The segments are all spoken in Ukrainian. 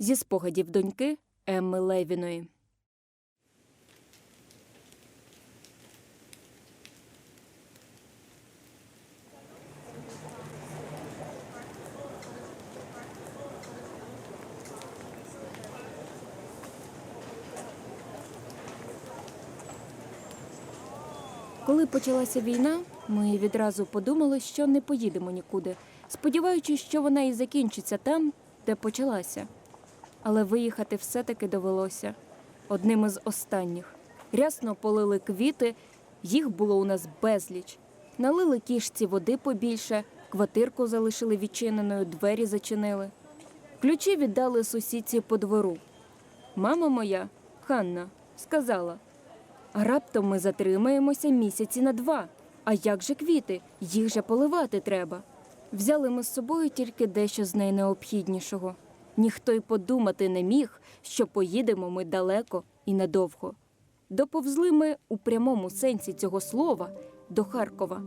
Зі спогадів доньки Емми Левіної. Коли почалася війна, ми відразу подумали, що не поїдемо нікуди, сподіваючись, що вона і закінчиться там, де почалася. Але виїхати все-таки довелося одним із останніх. Рясно полили квіти, їх було у нас безліч. Налили кішці води побільше, квартирку залишили відчиненою, двері зачинили. Ключі віддали сусідці по двору. Мама моя, Ханна, сказала: а раптом ми затримаємося місяці на два. А як же квіти? Їх же поливати треба. Взяли ми з собою тільки дещо з найнеобхіднішого. Ніхто й подумати не міг, що поїдемо ми далеко і надовго. Доповзли ми у прямому сенсі цього слова до Харкова.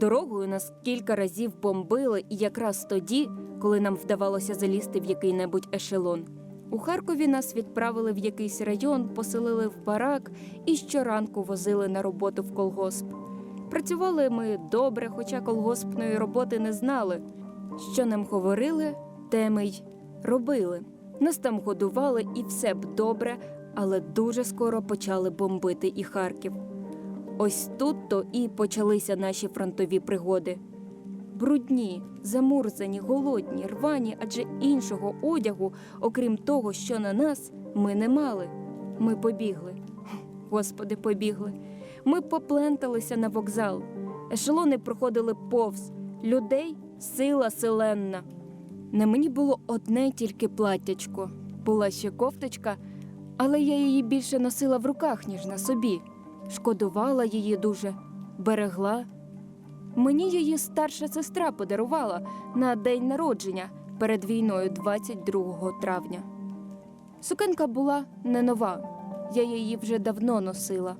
Дорогою нас кілька разів бомбили, і якраз тоді, коли нам вдавалося залізти в який-небудь ешелон. У Харкові нас відправили в якийсь район, поселили в барак і щоранку возили на роботу в колгосп. Працювали ми добре, хоча колгоспної роботи не знали. Що нам говорили, те ми й робили. Нас там годували і все б добре, але дуже скоро почали бомбити і Харків. Ось тут то і почалися наші фронтові пригоди. Брудні, замурзані, голодні, рвані, адже іншого одягу, окрім того, що на нас, ми не мали. Ми побігли. Господи, побігли. Ми попленталися на вокзал. Ешелони проходили повз. Людей сила селенна. На мені було одне тільки платтячко. Була ще кофточка, але я її більше носила в руках, ніж на собі. Шкодувала її дуже, берегла. Мені її старша сестра подарувала на день народження перед війною 22 травня. Сукенка була не нова, я її вже давно носила.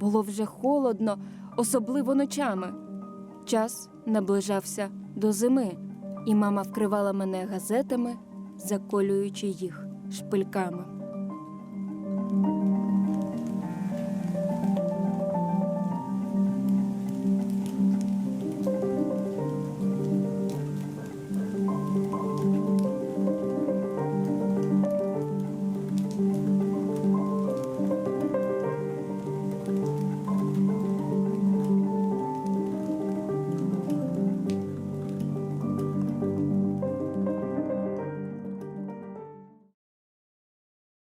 Було вже холодно, особливо ночами. Час наближався до зими, і мама вкривала мене газетами, заколюючи їх шпильками.